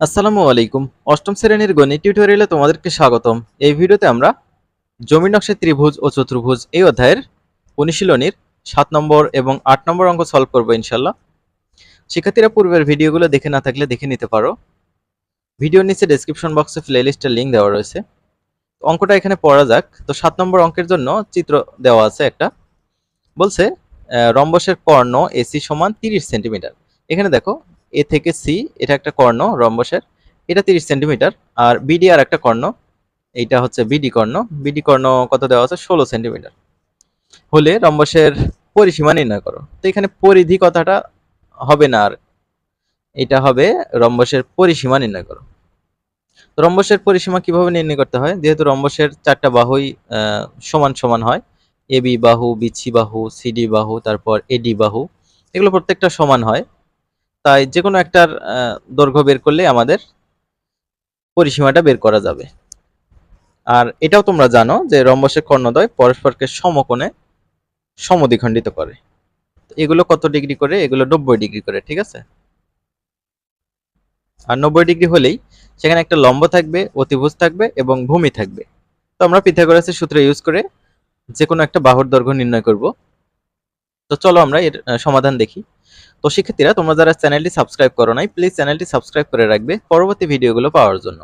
আসসালামু আলাইকুম। অষ্টম শ্রেণির গণিত টিউটোরিয়ালে তোমাদেরকে স্বাগতম। এই ভিডিওতে আমরা জমির নকশায় ত্রিভুজ ও চতুর্ভুজ এই অধ্যায়ের অনুশীলনীর সাত নম্বর এবং আট নম্বর অঙ্ক সলভ করব ইনশাল্লাহ শিক্ষার্থীরা পূর্বের ভিডিওগুলো দেখে না থাকলে দেখে নিতে পারো। ভিডিওর নিচে ডেসক্রিপশন বক্সে প্লেলিস্টের লিঙ্ক দেওয়া রয়েছে। অঙ্কটা এখানে পড়া যাক। তো সাত নম্বর অঙ্কের জন্য চিত্র দেওয়া আছে একটা। বলছে রম্বসের কর্ণ এসি সমান তিরিশ সেন্টিমিটার। এখানে দেখো এ থেকে সি এটা একটা কর্ণ রম্বসের, এটা তিরিশ সেন্টিমিটার, আর বিডি আর একটা কর্ণ, এইটা হচ্ছে বিডি কর্ণ বিডি কর্ণ কত দেওয়া আছে? ষোলো সেন্টিমিটার। হলে রম্বসের পরিসীমা নির্ণয় করো। তো এখানে পরিধি কথাটা হবে না আর, এটা হবে রম্বসের পরিসীমা নির্ণয় করো। রম্বসের পরিসীমা কীভাবে নির্ণয় করতে হয়? যেহেতু রম্বসের চারটা বাহুই সমান সমান হয় এবি বাহু বিচ্ছি বাহু সিডি বাহু, তারপর এডি বাহু, এগুলো প্রত্যেকটা সমান হয়। তাই যে কোনো একটার দৈর্ঘ্য বের করলে আমাদের পরিসীমাটা বের করা যাবে। আর এটাও তোমরা জানো যে রম্বসের কর্ণদ্বয় পরস্পরকে সমকোণে সমদ্বিখণ্ডিত করে। এগুলো কত ডিগ্রি করে? এগুলো নব্বই ডিগ্রি করে, ঠিক আছে? আর নব্বই ডিগ্রি হলেই সেখানে একটা লম্ব থাকবে, অতিভুজ থাকবে এবং ভূমি থাকবে। তো আমরা পিথাগোরাসের সূত্র ইউজ করে যে কোনো একটা বাহুর দৈর্ঘ্য নির্ণয় করব। তো চলো আমরা এর সমাধান দেখি। তো শিক্ষার্থীরা, তোমরা যারা চ্যানেলটি সাবস্ক্রাইব করো নাই প্লিজ চ্যানেলটি সাবস্ক্রাইব করে রাখবে পরবর্তী ভিডিওগুলো পাওয়ার জন্য।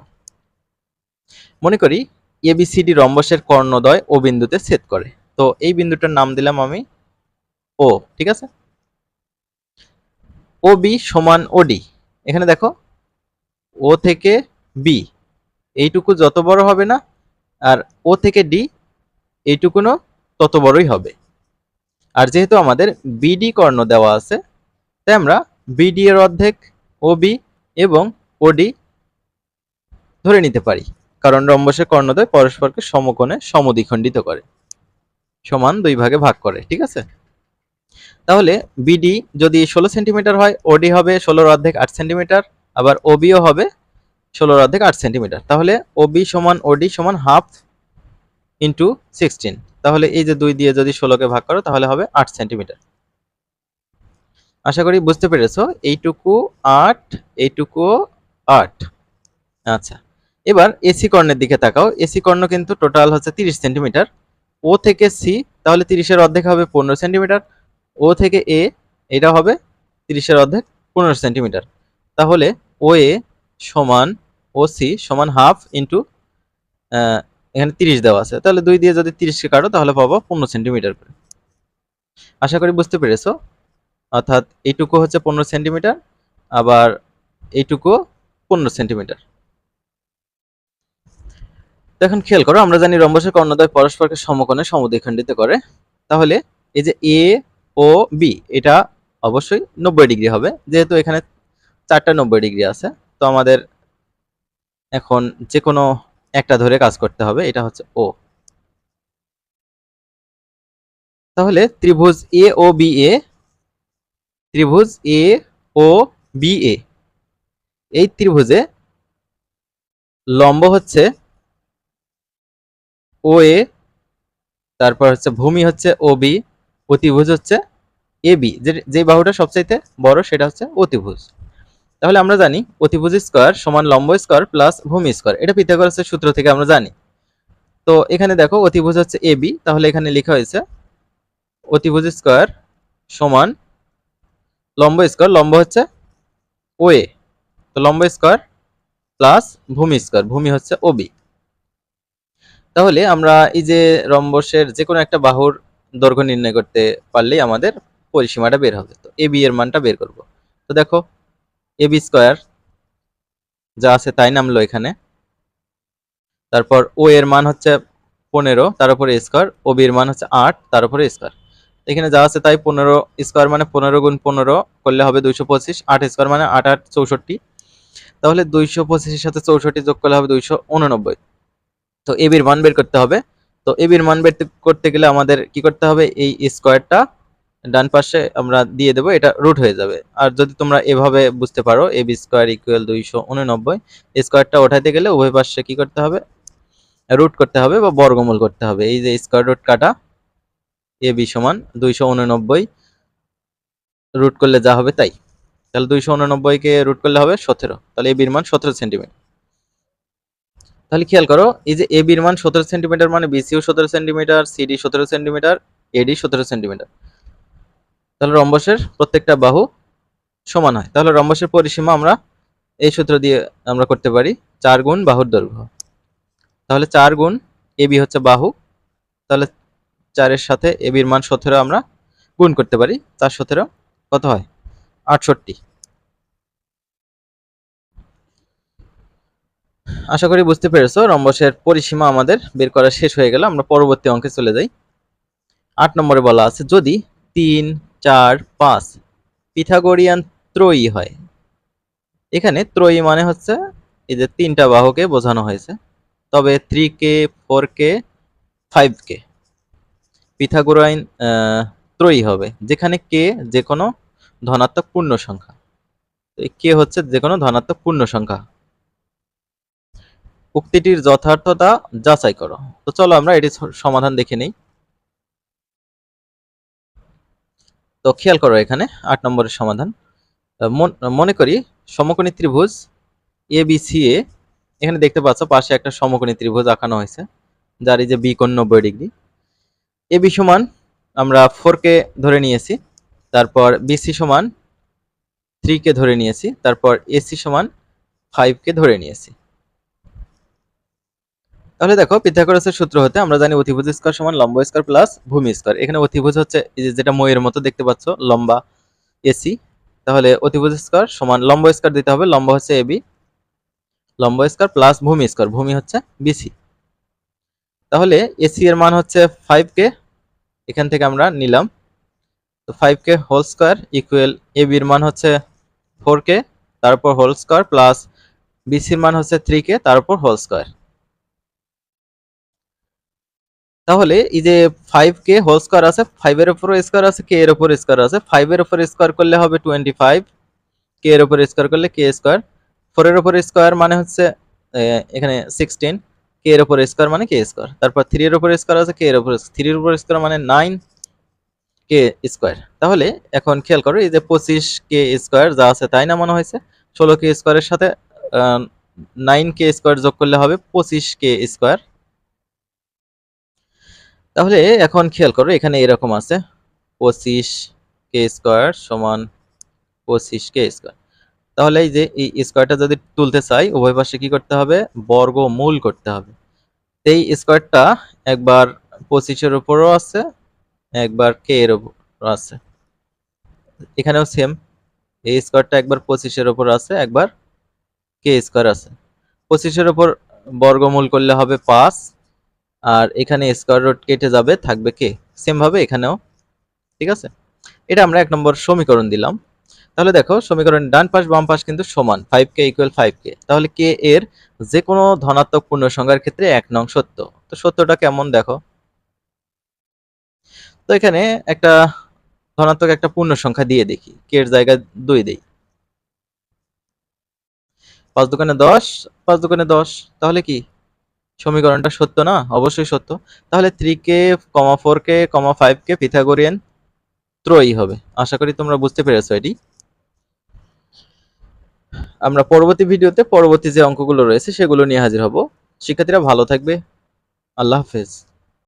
মনে করি এবিসিডি রম্বসের কর্ণদ্বয় ও বিন্দুতে ছেদ করে। তো এই বিন্দুটার নাম দিলাম আমি ও ঠিক আছে? ও বি সমান ওডি এখানে দেখো ও থেকে বি এইটুকু যত বড় হবে না, আর ও থেকে ডি এইটুকুনও তত বড়ই হবে। আর যেহেতু আমাদের বিডি কর্ণ দেওয়া আছে তাই আমরা বিডি এর অর্ধেক ওবি এবং ওডি ধরে নিতে পারি। কারণ রম্বসের কর্ণদ্বয় পরস্পরকে সমকোণে সমদ্বিখণ্ডিত করে। সমান দুই ভাগে ভাগ করে, ঠিক আছে? তাহলে বিডি যদি ষোলো সেন্টিমিটার হয় ওডি হবে ষোলোর অর্ধেক আট সেন্টিমিটার, আবার ওবিও হবে ষোলোর অর্ধেক আট সেন্টিমিটার। তাহলে ওবি সমান ওডি সমান হাফ ইন্টু সিক্সটিন। তাহলে এই যে দুই দিয়ে যদি ষোলোকে ভাগ করো, তাহলে হবে আট সেন্টিমিটার। আশা করি বুঝতে পেরেছ। এইটুকু আট এইটুকু আট। আচ্ছা এবার এসি কর্ণের দিকে তাকাও। এসি কর্ণ কিন্তু টোটাল হচ্ছে তিরিশ সেন্টিমিটার ও থেকে সি তাহলে তিরিশের অর্ধেক হবে পনেরো সেন্টিমিটার ও থেকে এ এটা হবে তিরিশের অর্ধেক পনেরো সেন্টিমিটার তাহলে ও এ সমান ও সি সমান হাফ ইন্টু এখানে তিরিশ দেওয়া আছে। তাহলে দুই দিয়ে যদি তিরিশকে কাটো, তাহলে পাবো পনেরো সেন্টিমিটার করে। আশা করি বুঝতে পেরেছ। অর্থাৎ এইটুকু হচ্ছে পনেরো সেন্টিমিটার, আবার এইটুকু পনেরো সেন্টিমিটার। এখন খেয়াল করো, আমরা জানি রম্বসের কর্ণদ্বয় পরস্পরকে সমকোণে সমদ্বিখণ্ডিত করে। তাহলে এই যে এ ও বি এটা অবশ্যই নব্বই ডিগ্রি হবে, যেহেতু এখানে চারটা নব্বই ডিগ্রি আছে। তো আমাদের এখন যে কোনো একটা ধরে কাজ করতে হবে, এটা হচ্ছে ও তাহলে ত্রিভুজ এ ও বি এ ত্রিভুজ এ ও বি এ এই ত্রিভুজে লম্ব হচ্ছে ও এ তারপর হচ্ছে ভূমি হচ্ছে ও বি অতিভুজ হচ্ছে এ বি যে বাহুটা সবচাইতে বড় সেটা হচ্ছে অতিভুজ। তাহলে আমরা জানি অতিভুজ স্কোয়ার সমান লম্ব স্কোয়ার প্লাস ভূমি স্কোয়ার। এটা পিথাগোরাসের সূত্র থেকে আমরা জানি। তো এখানে দেখো অতিভুজ হচ্ছে এ বি তাহলে এখানে লেখা হয়েছে অতিভুজ স্কোয়ার সমান লম্ব স্কোয়ার, লম্ব হচ্ছে ও এ তো লম্ব স্কোয়ার প্লাস ভূমি স্কোয়ার, ভূমি হচ্ছে ওবি তাহলে আমরা এই যে রম্বসের যে কোনো একটা বাহুর দৈর্ঘ্য নির্ণয় করতে পারলেই আমাদের পরিসীমাটা বের হবে। তো এ বি এর মানটা বের করব। তো দেখো এ বি স্কোয়ার যা আছে তাই নামলো এখানে। তারপর ও এর মান হচ্ছে পনেরো, তার উপরে স্কোয়ার ও বি এর মান হচ্ছে আট, তার উপরে স্কোয়ার। এখানে যা আছে তাই পনেরো স্কোয়ার মানে পনেরো গুণ পনেরো করলে হবে দুইশো পঁচিশ। আট স্কোয়ার মানে আট আট চৌষট্টি। তাহলে দুইশো পঁচিশের সাথে চৌষট্টি যোগ করলে হবে দুইশো উননব্বই। তো এবির মান বের করতে হবে। তো এবির মান বের করতে গেলে আমাদের কি করতে হবে? এই স্কোয়ারটা ডান পাশে আমরা দিয়ে দেবো, এটা রুট হয়ে যাবে। আর যদি তোমরা এভাবে বুঝতে পারো এ বি স্কোয়ার ইকুয়াল দুইশো উননব্বই স্কোয়ারটা ওঠাতে গেলে উভয় পাশে কি করতে হবে? রুট করতে হবে বা বর্গমূল করতে হবে। এই যে স্কোয়ার রুট কাটা এ বি সমান দুইশো উননব্বই রুট করলে যা হবে তাই। তাহলে দুইশো উননব্বইকে রুট করলে হবে সতেরো। তাহলে এ বির মান সতেরো সেন্টিমিটার। তাহলে খেয়াল করো, এই যে এ বির মান সতেরো সেন্টিমিটার মানে বিসিও সতেরো সেন্টিমিটার, সিডি সতেরো সেন্টিমিটার, এডি সতেরো সেন্টিমিটার। তাহলে রম্বসের প্রত্যেকটা বাহু সমান হয়। তাহলে রম্বসের পরিসীমা আমরা এই সূত্র দিয়ে আমরা করতে পারি চার গুণ বাহুর দৈর্ঘ্য। তাহলে চার গুণ এবি হচ্ছে বাহু। তাহলে চারের সাথে এবির মান সতেরো আমরা গুণ করতে পারি চার সতেরো কত হয়? আটষট্টি। আশা করি বুঝতে পেরেছ, রম্বসের পরিসীমা আমাদের বের করা শেষ হয়ে গেল, আমরা পরবর্তী অঙ্কে চলে যাই। আট নম্বরে বলা আছে, যদি তিন, চার, পাঁচ পিথাগোরিয়ান ত্রয়ী হয়, এখানে ত্রয়ী মানে হচ্ছে এই যে তিনটা বাহুকে বোঝানো হয়েছে, তবে three k four k five k Pythagorean ত্রয়ী হবে, যেখানে কে যে কোনো ধনাত্মক পূর্ণ সংখ্যা। কে হচ্ছে যে কোনো ধনাত্মক পূর্ণ সংখ্যা। উক্তিটির যথার্থতা যাচাই করো। তো চলো আমরা এটি সমাধান দেখে নেই। তো খেয়াল করো এখানে, আট নম্বরের সমাধান। মনে করি সমকোণী ত্রিভুজ এ বি সি এ এখানে দেখতে পাচ্ছ পাশে একটা সমকোণী ত্রিভুজ আঁকানো হয়েছে, যার এই যে বি কোণ নব্বই ডিগ্রি। এ বি সমান আমরা ফোর কে ধরে নিয়েছি, তারপর বিসি সমান থ্রি কে ধরে নিয়েছি, তারপর এসি সমান ফাইভ কে ধরে নিয়েছি। তাহলে দেখো পিথাগোরাসের সূত্র হতে আমরা জানি অতিভুজ স্কয়ার সমান লম্ব স্কয়ার প্লাস ভূমি স্কয়ার। এখানে অতিভুজ হচ্ছে যেটা ময়ের মতো দেখতে পাচ্ছ, লম্বা এসি তাহলে অতিভুজ স্কয়ার সমান লম্ব স্কয়ার দিতে হবে, লম্ব হচ্ছে এবি লম্ব স্কয়ার প্লাস ভূমি স্কয়ার। ভূমি হচ্ছে বিসি তাহলে এসি এর মান হচ্ছে ফাইভ কে এখান থেকে আমরা নিলাম। তো five k whole square equal এবির মান হচ্ছে ফোর কে তারপর হোল স্কোয়ার প্লাস বিসির মান হচ্ছে থ্রি কে তারপর হোল স্কোয়ার তাহলে এই যে ফাইভ কে হোল স্কোয়ার আছে ফাইভের উপর স্কোয়ার আছে কে এর উপর স্কোয়ার আছে। ফাইভের উপর স্কোয়ার করলে হবে টোয়েন্টি ফাইভ কে এর উপর স্কোয়ার করলে কে স্কোয়ার ফোরের উপর স্কোয়ার মানে হচ্ছে এখানে সিক্সটিন কে এর উপর স্কোয়ার মানে কে স্কোয়ার তারপর থ্রি এর উপর স্কোয়ার আছে কে এর উপর থ্রির উপর স্কোয়ার মানে নাইন কে স্কোয়ার তাহলে এখন খেয়াল করো, এই যে পঁচিশ কে স্কোয়ার যা আছে তাই না মনে হয়েছে? ষোলো কে স্কোয়ারের সাথে নাইন কে স্কোয়ার যোগ করলে হবে পঁচিশ কে স্কোয়ার তাহলে এখন খেয়াল করো, এখানে এরকম আছে, পঁচিশ কে স্কোয়ার সমান পঁচিশ কে স্কোয়ার তাহলে এই যে এই স্কোয়ারটা যদি তুলতে চাই, উভয় পাশে কি করতে হবে? বর্গমূল করতে হবে। এই স্কোয়ারটা একবার পঁচিশের উপরও আছে, একবার কে এর উপর আছে। এখানেও সেম এই স্কোয়ারটা একবার পঁচিশের উপর আছে, একবার কে স্কোয়ার আছে। পঁচিশের উপর বর্গমূল করলে হবে পাঁচ, আর এখানে স্কোয়ার রুট কেটে যাবে, থাকবে কে সেমভাবে এখানেও। ঠিক আছে? এটা আমরা এক নম্বর সমীকরণ দিলাম। তাহলে দেখো সমীকরণ ডান পাশ, বাম পাশ কিন্তু সমান five k equal five k তাহলে কে এর যে কোনো ধনাত্মক পূর্ণ সংখ্যার ক্ষেত্রে এক নং সত্য। তো সত্যটা কেমন দেখো? তো এখানে একটা ধনাত্মক একটা পূর্ণ সংখ্যা দিয়ে দেখি। কে এর জায়গায় দুই দেই। পাঁচ দোকানে দশ, পাঁচ দোকানে দশ, তাহলে কি? সমীকরণটা সত্য না? অবশ্যই সত্য। তাহলে three k comma four k comma five k Pythagorean ত্রয়ী হবে। আশা করি তোমরা বুঝতে পেরেছ এটি। আমরা পরবর্তী ভিডিওতে পরবর্তী যে অঙ্কগুলো রয়েছে সেগুলো নিয়ে হাজির হব। শিক্ষার্থীরা ভালো থাকবে। আল্লাহ হাফেজ।